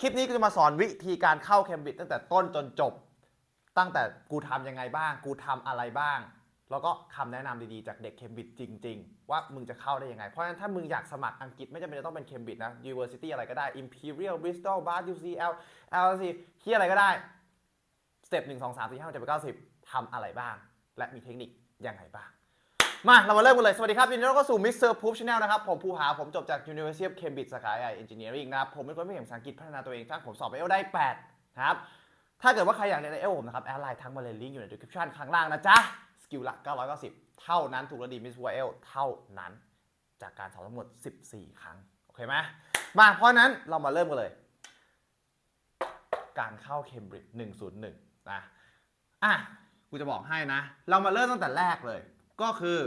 คลิปนี้ก็จะมาสอนวิธีการเข้าเคมบริดจ์ตั้งแต่ต้นจนจบ ตั้งแต่กูทำยังไงบ้าง กูทำอะไรบ้าง แล้วก็คำแนะนำดีๆจากเด็กเคมบริดจ์จริง ๆ ว่ามึงจะเข้าได้ยังไง เพราะฉะนั้นถ้ามึงอยากสมัครอังกฤษไม่จำเป็นจะต้องเป็นเคมบริดจ์นะ University อะไรก็ได้ Imperial Bristol Bath UCL LSE ที่อะไรก็ได้สเต็ปหนึ่งสองสามสี่ห้าเจ็ดแปดเก้าสิบทำอะไรบ้าง และมีเทคนิคยังไงบ้าง มา เรามาเริ่มกันเลย สวัสดีครับยินดีต้อนรับเข้าสู่ Mr. Poop Channel นะครับ ผมภูผาผมจบจาก University of Cambridge สาขา AI Engineering นะครับ ผมเป็นคนไม่เก่งภาษาอังกฤษพัฒนาตัวเองถ้าผมสอบไปเอลได้ 8 นะครับ ถ้าเกิดว่าใครอยากเรียนไอเอลผมนะครับ แอดไลน์ทั้งมาเลยลิงก์อยู่ใน description ข้างล่างนะจ๊ะ สกิลละ 990 เท่านั้นถูกระดีมิสวเอลเท่านั้น จากการสอบทั้งหมด 14 ครั้ง โอเคไหมมา เพราะฉะนั้นเรามาเริ่มกันเลย การเข้า Cambridge 101นะ อะ กูจะบอกให้นะ เรามาเริ่มตั้งแต่แรกเลย ก็คือ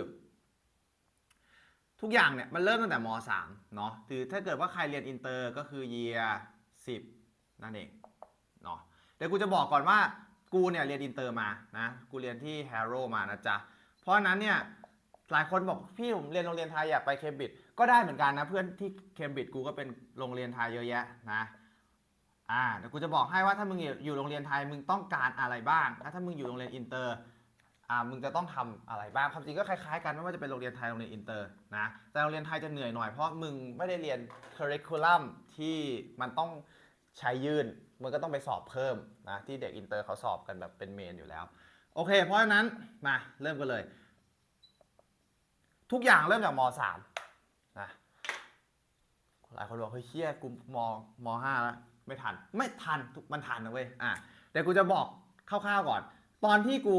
ทุกอย่างเนี่ยมันเริ่มตั้งแต่ม .3 เนาะคือถ้าเกิดว่าใครเรียนอินเตอร์ก็คือ year 10นั่นเองเนาะเดี๋ยวกูจะบอกก่อนว่ากูเนี่ยเรียนอินเตอร์มานะกูเรียนที่ Harrow มานะจ๊ะเพราะนั้นเนี่ยหลายคนบอกพี่ผมเรียนโรงเรียนไทยอยากไปเคมบริดจ์ก็ได้เหมือนกันนะเพื่อนที่เคมบริดจ์กูก็เป็นโรงเรียนไทยเยอะแยะนะอ่าเดี๋ยวกูจะบอกให้ว่าถ้ามึงอยู่โรงเรียนไทยมึงต้องการอะไรบ้าง ถ้ามึงอยู่โรงเรียนอินเตอร์ อ่ามึงจะต้องทำอะไรบ้างความจริงก็คล้ายๆกันไม่ว่าจะเป็นโรงเรียนไทยโรงเรียนอินเตอร์นะแต่โรงเรียนไทยจะเหนื่อยหน่อยเพราะมึงไม่ได้เรียนค u r r i c u l u m ที่มันต้องใช้ยื่นมึงก็ต้องไปสอบเพิ่มนะที่เด็กอินเตอร์เขาสอบกันแบบเป็นเมนอยู่แล้ว โอเค เพราะฉะนั้นมาเริ่มกันเลย ทุกอย่างเริ่มจากม .3 นะหลายคนบอกเฮ้ยเชี่ยกูมม .5 แล้วไม่ทัน ไม่ทันมันทันนะเว้ยอะเดี๋ยวกูจะบอกคร่าวๆก่อน ตอนที่กู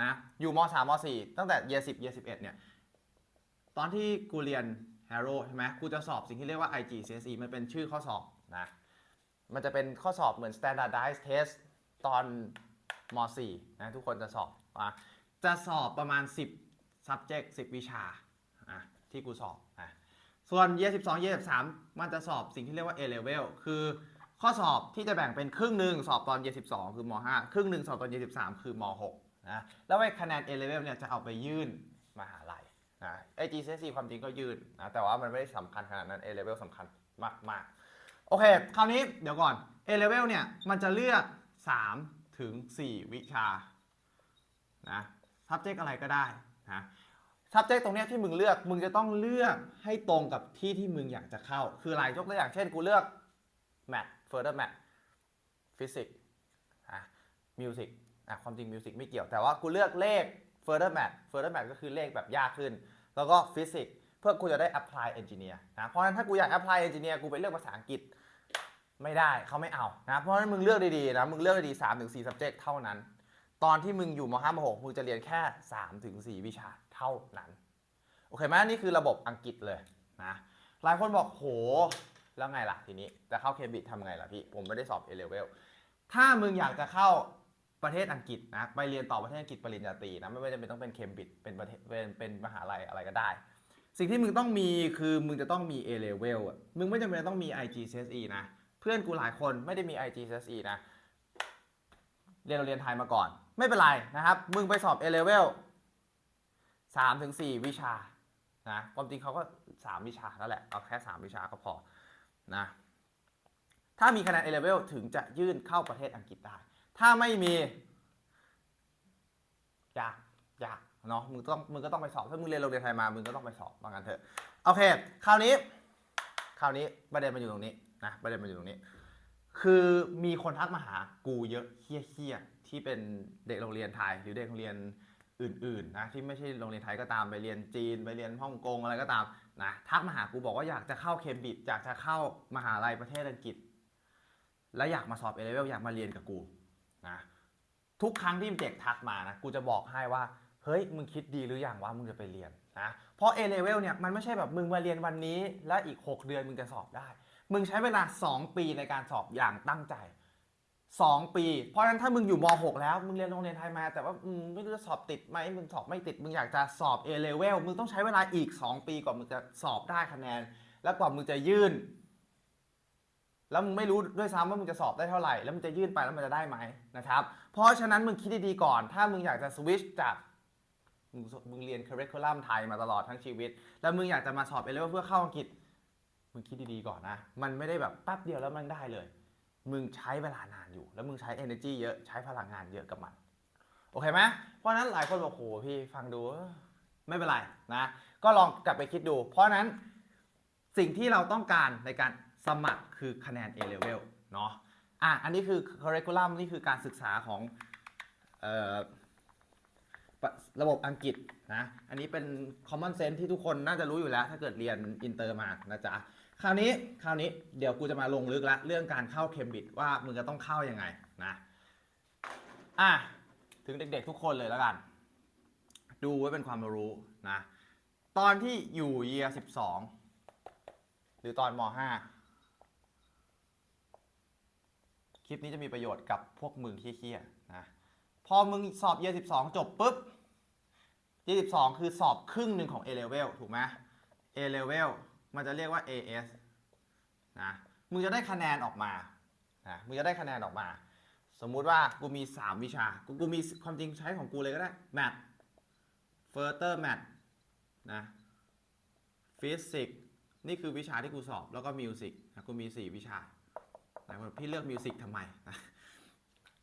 นะอยู่ม .3 ม .4 ตั้งแต่เย10เย11เอ็ดเนี่ยตอนที่กูเรียน Harrow ใช่ไหมกูจะสอบสิ่งที่เรียกว่า IGCSE มันเป็นชื่อข้อสอบนะมันจะเป็นข้อสอบเหมือน standardized test ตอนม .4 นะทุกคนจะสอบอะจะสอบประมาณ 10 subject 10 วิชาอะที่กูสอบอะส่วน year 12 year 13มันจะสอบสิ่งที่เรียกว่า A level คือข้อสอบที่จะแบ่งเป็นครึ่งหนึ่งสอบตอน year 12คือม .5 ครึ่งหนึ่งสอบตอน year 13คือม .6 นะแล้วไอ้คะแนน A level เนี่ยจะเอาไปยื่นมหาลัยนะไอ้ GCSE ความจริงก็ยื่นนะแต่ว่ามันไม่ได้สำคัญขนาดนั้น A level สำคัญมากๆ โอเค คราวนี้เดี๋ยวก่อน A level เนี่ยมันจะเลือก 3 ถึง 4 วิชานะ subject อะไรก็ได้นะ subject ตรงเนี้ยที่มึงเลือกมึงจะต้องเลือกให้ตรงกับที่ที่มึงอยากจะเข้า คืออะไรยกตัวอย่างเช่นกูเลือก math further math physics อะ music อะความจริง music ไม่เกี่ยวแต่ว่ากูเลือกเลข further math further math ก็คือเลขแบบยากขึ้น แล้วก็ physics เพื่อกูจะได้ apply engineer นะเพราะฉะนั้นถ้ากูอยาก apply engineer กูไปเลือกภาษาอังกฤษไม่ได้เขาไม่เอานะเพราะฉะนั้นมึงเลือกดีๆนะมึงเลือกดีๆ3ถึง4 subject เท่านั้น ตอนที่มึงอยู่ม5ม6มึงจะเรียนแค่3ถึง4วิชาเท่านั้นโอเคไหมนี่คือระบบอังกฤษเลยนะหลายคนบอกโหแล้วไงล่ะทีนี้จะเข้าเคมบริดทำไงล่ะพี่ผมไม่ได้สอบ A level ถ้ามึงอยากจะเข้า ประเทศอังกฤษนะไปเรียนต่อประเทศอังกฤษปริญญาตรีนะไม่ว่าจะเป็นต้องเป็นเคมบริดจ์เป็นประเทศเป็นเป็นมหาลัยอะไรก็ได้ สิ่งที่มึงต้องมีคือมึงจะต้องมี A level อะมึงไม่จำเป็นต้องมี IGCSE นะ เพื่อนกูหลายคนไม่ได้มี IGCSE นะเรียนโรงเรียนไทยมาก่อน ไม่เป็นไรนะครับ มึงไปสอบ A level 3ถึง4วิชานะความจริงเขาก็ 3 วิชาแล้วแหละเอาแค่ 3 วิชาก็พอนะถ้ามีคะแนน A level ถึงจะยื่นเข้าประเทศอังกฤษได้ ถ้าไม่มียากยากเนาะมึงต้องมึงก็ต้องไปสอบถ้ามึงเรียนโรงเรียนไทยมามึงก็ต้องไปสอบว่างั้นเถอะโอเค คราวนี้ คราวนี้ประเด็นมันอยู่ตรงนี้นะประเด็นมันอยู่ตรงนี้ คือมีคนทักมาหากูเยอะเฮี้ยๆที่เป็นเด็กโรงเรียนไทยหรือเด็กโรงเรียนอื่นๆนะที่ไม่ใช่โรงเรียนไทยก็ตามไปเรียนจีนไปเรียนฮ่องกงอะไรก็ตามนะทักมาหากูบอกว่าอยากจะเข้าเคมบริดจ์อยากจะเข้ามหาลัยประเทศอังกฤษ และอยากมาสอบเอเลเวลอยากมาเรียนกับกู นะทุกครั้งที่เด็กทักมานะกูจะบอกให้ว่าเฮ้ยมึงคิดดีหรือยังว่ามึงจะไปเรียนนะเพราะ A level เนี่ยมันไม่ใช่แบบมึงมาเรียนวันนี้ และอีก 6 เดือนมึงจะสอบได้ มึงใช้เวลา 2 ปีในการสอบอย่างตั้งใจ 2 ปี เพราะฉะนั้นถ้ามึงอยู่ม .6 แล้ว มึงเรียนโรงเรียนไทยมา แต่ว่าไม่รู้จะสอบติดไหมมึงสอบไม่ติด มึงอยากจะสอบ A level มึงต้องใช้เวลาอีก 2 ปีกว่ามึงจะสอบได้คะแนน แล้วกว่ามึงจะยื่น แล้วมึงไม่รู้ด้วยซ้ำว่ามึงจะสอบได้เท่าไหร่ แล้วมึงจะยื่นไปแล้วมันจะได้ไหมนะครับ เพราะฉะนั้นมึงคิดดีๆก่อน ถ้ามึงอยากจะสวิชจากมึงมึงเรียน curriculum ไทยมาตลอดทั้งชีวิต แล้วมึงอยากจะมาสอบ A level เพื่อเข้าอังกฤษ มึงคิดดีๆก่อนนะ มันไม่ได้แบบแป๊บเดียวแล้วมันได้เลย มึงใช้เวลานานอยู่ แล้วมึงใช้ energy เยอะ ใช้พลังงานเยอะกับมัน โอเคไหมเพราะฉะนั้นหลายคนบอกโหพี่ฟังดูไม่เป็นไรนะ ก็ลองกลับไปคิดดู เพราะฉะนั้นสิ่งที่เราต้องการในการ สมัครคือคะแนน A level เนาะอะอันนี้คือ curriculum นี่คือการศึกษาของระบบอังกฤษนะ อันนี้เป็น common sense ที่ทุกคนน่าจะรู้อยู่แล้ว ถ้าเกิดเรียนอินเตอร์มานะจ๊ะ คราวนี้คราวนี้เดี๋ยวกูจะมาลงลึกละเรื่องการเข้าเคมบริดว่ามึงจะต้องเข้ายัางไงนะอะถึงเด็กๆทุกคนเลยแล้วกัน ดูไว้เป็นความรู้นะ ตอนที่อยู่เยียร์สิบสองหรือตอนม 5 คลิปนี้จะมีประโยชน์กับพวกมึงเคี้ยๆนะพอมึงสอบเยียสิบสองจบปุ๊บเยียสิบสองคือสอบครึ่งหนึ่งของ A level ถูกไหม A level มันจะเรียกว่า AS นะมึงจะได้คะแนนออกมานะมึงจะได้คะแนนออกมา สมมุติว่ากูมี 3 วิชา กูกูมีความจริงใช้ของกูเลยก็ได้ Math Further Math นะ Physics นี่คือวิชาที่กูสอบ แล้วก็ Music นะกูมี 4 วิชา แต่พี่เลือก Music ทำไมนะ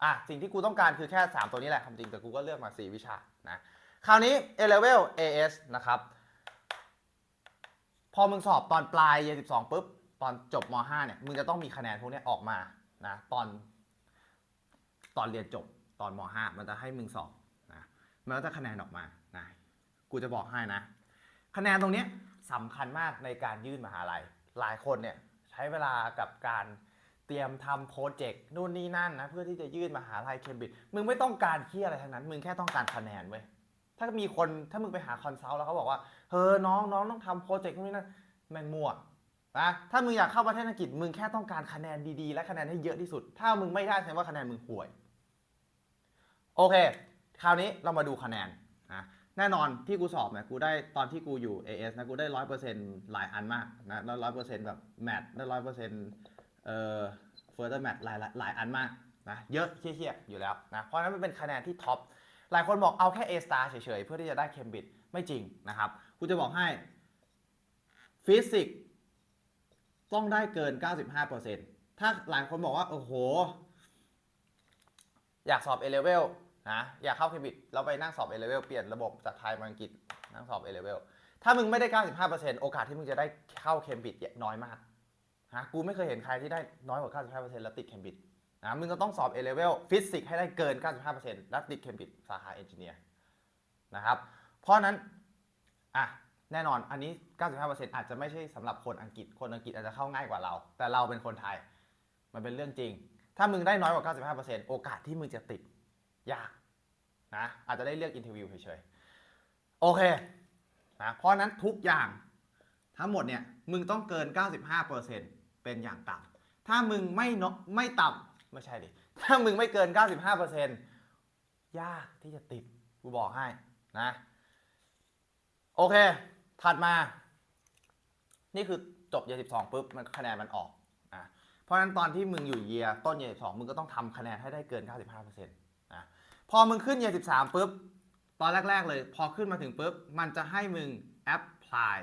อะสิ่งที่กูต้องการคือแค่ 3 ตัวนี้แหละความจริงแต่กูก็เลือกมา 4 วิชานะคราวนี้ A level AS นะครับ พอมึงสอบตอนปลายเยสิบสองปุ๊บ ตอนจบมห้าเนี่ย มึงจะต้องมีคะแนนพวกนี้ออกมานะตอนตอนเรียนจบตอนมห้ามันจะให้มึงสอบนะมันก็จะคะแนนออกมานะกูจะบอกให้นะ คะแนนตรงนี้สำคัญมากในการยื่นมหาลัยหลายคนเนี่ยใช้เวลากับการ เตรียมทำโปรเจกต์นู่นนี่นั่นนะ เพื่อที่จะยื่นมหาลัยเคมบริดจ์มึงไม่ต้องการเคียอะไรทั้งนั้น มึงแค่ต้องการคะแนนเว้ยถ้ามีคนถ้ามึงไปหาคอนซัลท์แล้วเขาบอกว่าเฮ้ยน้องน้องต้องทำโปรเจกต์พวกนี้นะแม่งมั่วนะถ้ามึงอยากเข้าประเทศอังกฤษมึงแค่ต้องการคะแนนดีๆ และคะแนนให้เยอะที่สุด ถ้ามึงไม่ได้แสดงว่าคะแนนมึงห่วย โอเค คราวนี้เรามาดูคะแนนนะแน่นอนที่กูสอบเนี่ยกูได้ตอนที่กูอยู่ AS นะกูได้ร้อยเปอร์เซ็นต์หลายอันมากนะแล้วร้อยเปอร์เซ็นต์แบบแมทได้ร้อยเปอร์เซ็นต์ เอ่อเฟอร์เตอร์แมทหลายหลายอันมากนะเยอะเชี่ยๆอยู่แล้วนะเพราะฉะนั้นมันเป็นคะแนนที่ท็อปหลายคนบอกเอาแค่ A star เฉยๆ เพื่อที่จะได้เคมบริดไม่จริงนะครับกูจะบอกให้ฟิสิกส์ต้องได้เกิน 95%ถ้าหลายคนบอกว่าโอ้โห อยากสอบ A level นะอยากเข้าเคมบริดเราไปนั่งสอบ A level เปลี่ยนระบบจากไทยมาอังกฤษนั่งสอบ A level ถ้ามึงไม่ได้ 95%โอกาสที่มึงจะได้เข้าเคมบริดน้อยมาก นะกูไม่เคยเห็นใครที่ได้น้อยกว่า 95%แล้วติดเคมบิดนะมึงก็ต้องสอบ A level ฟิสิกส์ให้ได้เกิน 95%และติดเคมบิดสาขาเอนจิเนียร์นะครับเพราะนั้นอะแน่นอนอันนี้ 95%อาจจะไม่ใช่สำหรับคนอังกฤษคนอังกฤษอาจจะเข้าง่ายกว่าเรา แต่เราเป็นคนไทยมันเป็นเรื่องจริง ถ้ามึงได้น้อยกว่า 95%โอกาสที่มึงจะติดยากนะอาจจะได้เลือกอินเทอร์วิวเฉยๆโอเคนะเพราะฉะนั้นทุกอย่างทั้งหมดเนี่ยมึงต้องเกิน 95% เป็นอย่างต่ำถ้ามึงไม่เนาะไม่ต่ำไม่ใช่ดิ ถ้ามึงไม่เกิน 95%ยากที่จะติด กูบอกให้นะ โอเค ถัดมา นี่คือจบเยีย12ปุ๊บ มันคะแนนมันออกอะเพราะฉะนั้นตอนที่มึงอยู่เยียต้นเยีย12มึงก็ต้องทำคะแนนให้ได้เกิน 95%นะพอมึงขึ้นเยีย13ปุ๊บตอนแรก ๆ เลย พอขึ้นมาถึงปุ๊บ มันจะให้มึง apply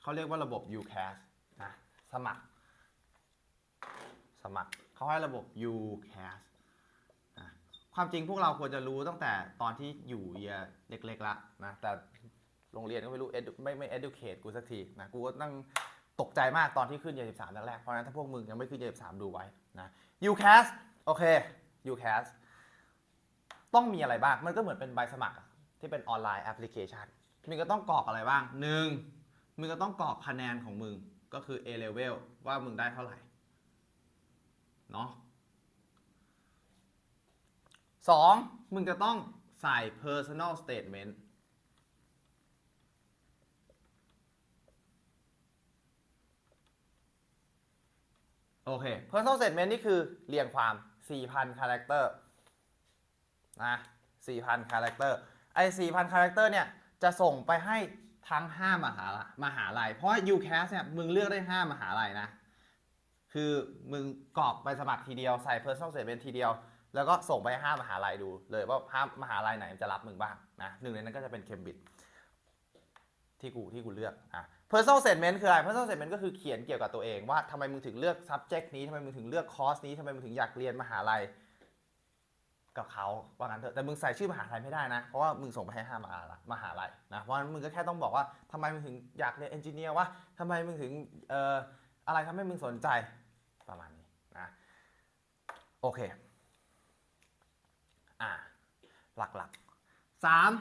เขาเรียกว่าระบบ UCAS สมัคร สมัครเขาให้ระบบ UCAS นะความจริงพวกเราควรจะรู้ตั้งแต่ตอนที่อยู่เยเล็กๆละนะ แต่โรงเรียนก็ไม่รู้ edu- ไม่ไม่ educate กูสักทีนะกูก็นั่งตกใจมากตอนที่ขึ้นเยีย13แรกๆเพราะฉะนั้นถ้าพวกมึงยังไม่ขึ้นเยีย13ดูไว้นะ UCAS โอเค UCAS ต้องมีอะไรบ้าง มันก็เหมือนเป็นใบสมัครที่เป็นออนไลน์แอปพลิเคชันมึงก็ต้องกรอกอะไรบ้างหนึ่งมึงก็ต้องกรอกคะแนนของมึง ก็คือ A level ว่ามึงได้เท่าไหร่ เนาะสองมึงจะต้องใส่ personal statement โอเค personal statement นี่คือเรียงความ 4,000คาแรคเตอร์นะ 4,000คาแรคเตอร์ไอ้ 4,000คาแรคเตอร์เนี่ย จะส่งไปให้ ทั้ง5มหาลัยมหาลัยเพราะว่า UCAS เนี่ยมึงเลือกได้5มหาลัยนะ คือมึงกรอกไปสมัครทีเดียวใส่ personal statement ทีเดียว แล้วก็ส่งไปห้5มหาลัยดู เลยว่าห้ามหาลัยไหนจะรับมึงบ้างนะหนึ่งในนั้นก็จะเป็นเคมบริดจ์ที่กูที่กูเลือกอะ personal statement คืออะไร personal statement ก็คือเขียนเกี่ยวกับตัวเองว่าทำไมมึงถึงเลือก subject นี้ทำไมมึงถึงเลือกคอร์สนี้ทำไมมึงถึงอยากเรียนมหาลัย กับเขาว่างั้นเถอะแต่มึงใส่ชื่อมหาลัยไม่ได้นะ เพราะว่ามึงส่งไปให้ห้ามหาลัยมหาลัยนะเพราะฉะนั้นมึงก็แค่ต้องบอกว่าทำไมมึงถึงอยากเรียนเอนจิเนียร์วะทำไมมึงถึงเอ่ออะไรทำให้มึงสนใจประมาณนี้นะโอเคอ่าหลักๆสาม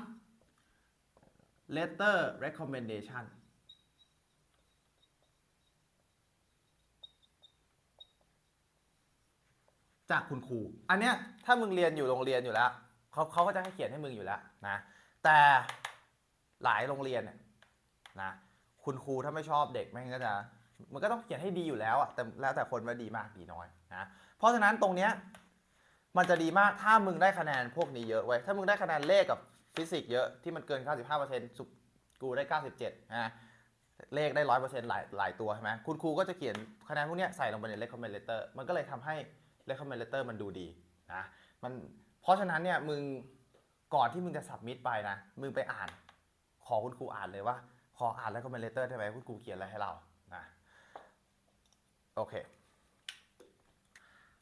letter recommendation จากคุณครู อันเนี้ยถ้ามึงเรียนอยู่โรงเรียนอยู่แล้วเขาเขาก็จะให้เขียนให้มึงอยู่แล้วนะแต่หลายโรงเรียนเนี่ยนะคุณครูถ้าไม่ชอบเด็กแม่งก็จะมันก็ต้องเขียนให้ดีอยู่แล้วอะแต่แล้วแต่คนว่าดีมากดีน้อยนะเพราะฉะนั้นตรงเนี้ยมันจะดีมากถ้ามึงได้คะแนนพวกนี้เยอะไว้ถ้ามึงได้คะแนนเลขกับฟิสิกส์เยอะที่มันเกิน 95%สุกูได้ 97นะเลขได้ 100%หลายหลายตัวใช่ไหมคุณครูก็จะเขียนคะแนนพวกเนี้ยใส่ลงไปใน recommend letter มันก็เลยทำให้ recommend letter มันดูดีนะมันเพราะฉะนั้นเนี่ยมึงก่อนที่มึงจะ submit ไปนะมึงไปอ่าน ขอคุณครูอ่านเลยว่า ขออ่าน recommend letter ได้ไหมคุณครูเขียนอะไรให้เรานะโอเค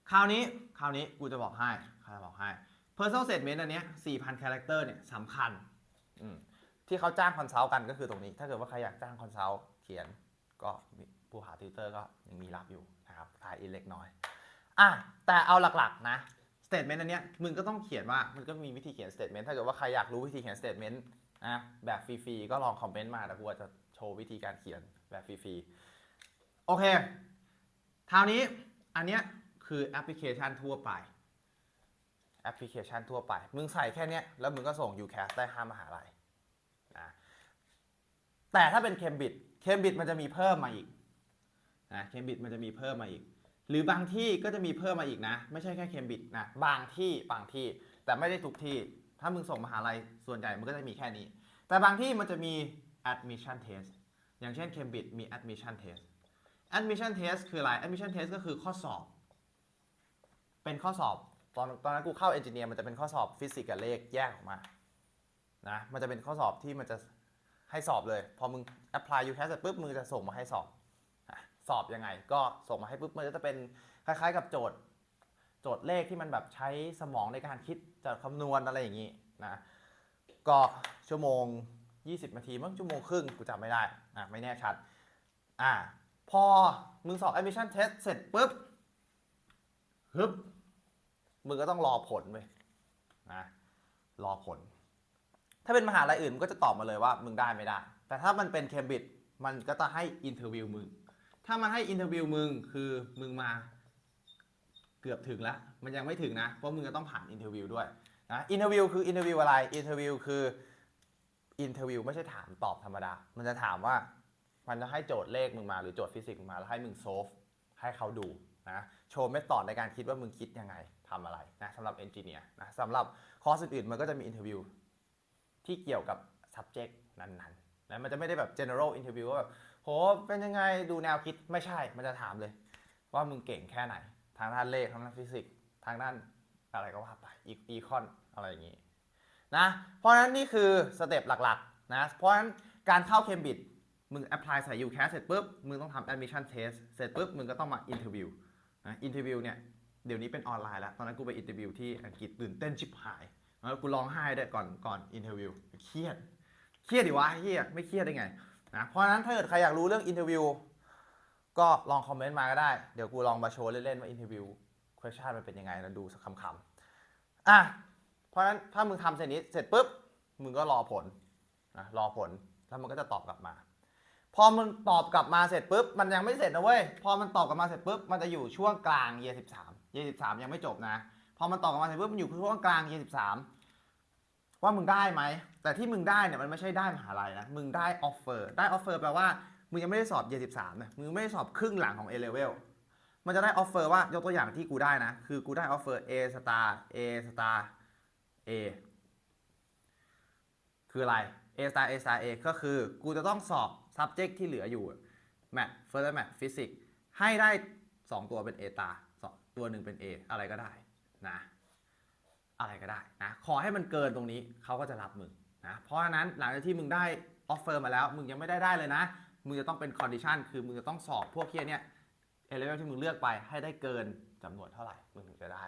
คราวนี้คราวนี้กูจะบอกให้คราวบอกให้ personal statement อันเนี้ย4,000 character เนี่ยสำคัญที่เขาจ้างคอนซัลท์กันก็คือตรงนี้ ถ้าเกิดว่าใครอยากจ้างคอนซัลท์เขียนก็ผู้หาติวเตอร์ก็ยังมีรับอยู่นะครับทายอินเล็กน้อย อะแต่เอาหลักๆนะ statement อันเนี้ยมึงก็ต้องเขียนว่ามันก็มีวิธีเขียน statement ถ้าเกิดว่าใครอยากรู้วิธีเขียน statement นะแบบฟรีๆก็ลองคอมเมนต์มาแต่กูอาจจะโชว์วิธีการเขียนแบบฟรีๆโอเคคราวนี้อันเนี้ยคือแอปพลิเคชันทั่วไปแอปพลิเคชันทั่วไป มึงใส่แค่เนี้ยแล้วมึงก็ส่ง UCAS ได้ห้ามหาลัยนะแต่ถ้าเป็นเคมบิดเคมบิดมันจะมีเพิ่มมาอีกนะเคมบิดมันจะมีเพิ่มมาอีก หรือบางที่ก็จะมีเพิ่มมาอีกนะ ไม่ใช่แค่เคมบิดนะ บางที่บางที่ แต่ไม่ได้ทุกที่ ถ้ามึงส่งมหาลัยส่วนใหญ่มันก็จะมีแค่นี้ แต่บางที่มันจะมี admission test อย่างเช่น Cambridge มี admission test admission test คืออะไร admission test ก็คือข้อสอบ เป็นข้อสอบ ตอนตอนนั้นกูเข้าเอนจิเนียร์มันจะเป็นข้อสอบฟิสิกส์กับเลขแยกออกมา นะ มันจะเป็นข้อสอบที่มันจะให้สอบเลย พอมึง apply UCAS เสร็จปุ๊บมึงจะส่งมาให้สอบ สอบยังไง ก็ส่งมาให้ปุ๊บมันก็จะเป็นคล้ายๆ กับโจทย์ โจทย์เลขที่มันแบบใช้สมองในการคิดจะคำนวณอะไรอย่างนี้นะก็ชั่วโมง 20 นาทีมั้งชั่วโมงครึ่งกูจำไม่ได้อะไม่แน่ชัดอ่าพอมึงสอบ admission test เสร็จปุ๊บฮึบมึงก็ต้องรอผลเว้ยนะรอผล ถ้าเป็นมหาลัยอื่นมึงก็จะตอบมาเลยว่ามึงได้ไม่ได้ แต่ถ้ามันเป็นเคมบริดจ์มันก็จะให้อินเทอร์วิวมึง ถ้ามันให้อินเทอร์วิวมึงคือมึงมาเกือบถึงแล้ว มันยังไม่ถึงนะ เพราะมึงจะต้องผ่านอินเทอร์วิวด้วยนะอินเทอร์วิวคืออินเทอร์วิวอะไรอินเทอร์วิวคืออินเทอร์วิวไม่ใช่ถามตอบธรรมดา มันจะถามว่ามันจะให้โจทย์เลขมึงมาหรือโจทย์ฟิสิกส์มึงมาแล้วให้มึงโซฟให้เขาดูนะโชว์เมธอดในการคิดว่ามึงคิดยังไงทำอะไรนะสำหรับเอนจิเนียร์นะสำหรับคอร์สอื่นๆมันก็จะมีอินเทอร์วิวที่เกี่ยวกับ subject นั้นๆนะมันจะไม่ได้แบบ general interview ว่าแบบ โหเป็นยังไงดูแนวคิดไม่ใช่ มันจะถามเลย ว่ามึงเก่งแค่ไหน ทางด้านเลขทางด้านฟิสิกส์ทางด้านอะไรก็ว่าไปอีอีคอนอะไรอย่างนี้นะเพราะฉะนั้นนี่คือสเต็ปหลักๆนะเพราะฉะนั้นการเข้าเคมบริดจ์มึง apply ใส่ UCAS เสร็จปุ๊บมึงต้องทำ admission test เสร็จปุ๊บมึงก็ต้องมา interview นะ interview เนี่ยเดี๋ยวนี้เป็นออนไลน์แล้วตอนนั้นกูไป interview ที่อังกฤษตื่นเต้นชิบหายแล้วกูร้องไห้ด้วยก่อนก่อน interview เครียดเครียดดิวะเครียดไม่เครียดได้ไง นะเพราะฉะนั้นถ้าเกิดใครอยากรู้เรื่อง interview ก็ลองคอมเมนต์มาก็ได้ เดี๋ยวกูลองมาโชว์เล่นๆว่า interview question มันเป็นยังไงแล้วดูสักคำๆอะเพราะฉะนั้นถ้ามึงทำเสร็จนี้เสร็จปุ๊บมึงก็รอผลนะรอผลแล้วมันก็จะตอบกลับมา พอมันตอบกลับมาเสร็จปุ๊บมันยังไม่เสร็จนะเว้ยพอมันตอบกลับมาเสร็จปุ๊บมันจะอยู่ช่วงกลางเยียสิบสามเยียสิบสามยังไม่จบนะ พอมันตอบกลับมาเสร็จปุ๊บมันอยู่ช่วงกลางเยียสิบสาม ว่ามึงได้ไหม แต่ที่มึงได้เนี่ยมันไม่ใช่ได้มหาลัยนะ มึงได้ออฟเฟอร์ ได้ออฟเฟอร์แปลว่า มึงยังไม่ได้สอบเยียสิบสามนะมึงไม่ได้สอบครึ่งหลังของ A level มันจะได้ออฟเฟอร์ว่ายกตัวอย่างที่กูได้นะ คือกูได้ออฟเฟอร์ A star A star A คืออะไร A star A star A ก็คือกูจะต้องสอบ subject ที่เหลืออยู่ math further math physics ให้ได้ 2 ตัวเป็น A star สองตัวหนึ่งเป็น A อะไรก็ได้นะ อะไรก็ได้นะขอให้มันเกินตรงนี้เขาก็จะรับมึงนะเพราะฉะนั้นหลังจากที่มึงได้ offer มาแล้ว มึงยังไม่ได้ได้เลยนะ มึงจะต้องเป็น condition คือมึงจะต้องสอบพวกเคียเนี่ยเอเลเวลที่มึงเลือกไปให้ได้เกินจำนวนเท่าไหร่ มึงถึงจะได้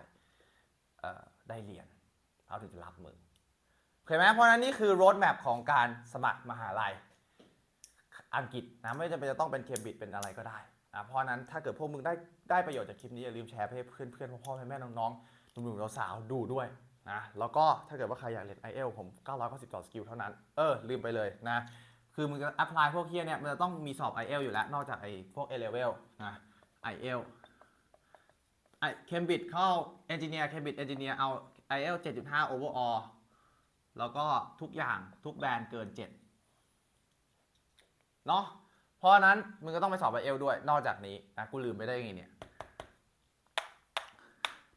ได้เรียนเขาถึงจะรับมึงโอเคไหมเพราะฉะนั้นนี่คือ road map ของการสมัครมหาลัยอังกฤษนะไม่จำเป็นจะต้องเป็นเคมบริดจ์เป็นอะไรก็ได้นะเพราะฉะนั้นถ้าเกิดพวกมึงได้ได้ประโยชน์จากคลิปนี้อย่าลืมแชร์ไปให้เพื่อนเพื่อนๆพ่อแม่ๆน้องๆ หนุ่มๆสาวๆดูด้วยนะแล้วก็ถ้าเกิดว่าใครอยากเรียน i อ l ผม 990 ต่อสกิลเท่านั้น เออ ลืมไปเลยนะ คือมึงจะ apply พวกเคียเนี่ย มันจะต้องมีสอบ i อ l อยู่แล้ว นอกจากไอพวก A level นะ i อ l ไอเคมบริดจ์เข้า engineer เคมบริดจ์ engineer เอา i อ l 7.5 overall แล้วก็ทุกอย่างทุกแบรนด์เกิน 7 เนาะเพราะฉะนั้นมึงก็ต้องไปสอบไอเอลด้วยนอกจากนี้นะกูลืมไปได้ยังไงเนี่ย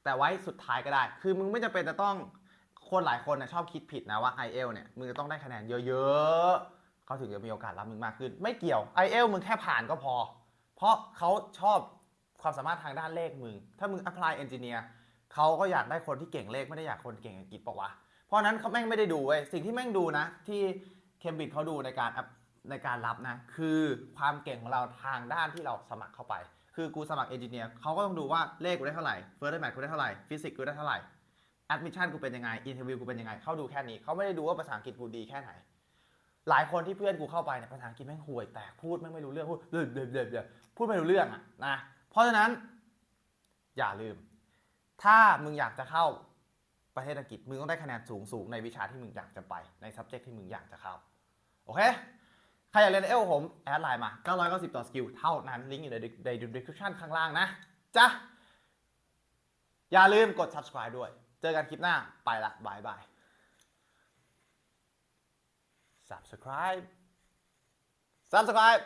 แต่ไว้สุดท้ายก็ได้ คือมึงไม่จำเป็นจะต้องคนหลายคนนะชอบคิดผิดนะว่า i อเอลเนี่ยมึงจะต้องได้คะแนนเยอะๆเขาถึงจะมีโอกาสรับมึงมากขึ้น ไม่เกี่ยว i อเอลมึงแค่ผ่านก็พอ เพราะเขาชอบความสามารถทางด้านเลขมึง ถ้ามึง apply engineer เขาก็อยากได้คนที่เก่งเลขไม่ได้อยากคนเก่งอังกฤษปะวะ เพราะนั้นเขาแม่งไม่ได้ดูเว้ยสิ่งที่แม่งดูนะ ที่เคมบริดจ์เขาดูในการในการรับนะ คือความเก่งของเราทางด้านที่เราสมัครเข้าไป คือกูสมัครเอนจิเนียร์เขาก็ต้องดูว่าเลขกูได้เท่าไหร่เฟิร์สแมทกูได้เท่าไหร่ฟิสิกส์กูได้เท่าไหร่แอดมิชชั่นกูเป็นยังไงอินเทอร์วิวกูเป็นยังไงเขาดูแค่นี้เขาไม่ได้ดูว่าภาษาอังกฤษกูดีแค่ไหน หลายคนที่เพื่อนกูเข้าไปเนี่ยภาษาอังกฤษแม่งห่วยแตกพูดแม่งไม่รู้เรื่องพูดเบลอเบลอเบลอเบลอพูดไม่รู้เรื่องอะนะเพราะฉะนั้น อย่าลืม ถ้ามึงอยากจะเข้าประเทศอังกฤษมึงต้องได้คะแนนสูงสูงๆในวิชาที่มึงอยากจะไปใน subject ที่มึงอยากจะเข้าโอเค ใครอยากเรียนเอลผมแอดไลน์มา 990 ต่อสกิลเท่านั้นลิงก์อยู่ในใน description ข้างล่างนะจ้ะอย่าลืมกด subscribe ด้วย เจอกันคลิปหน้าไปละบายบาย subscribe subscribe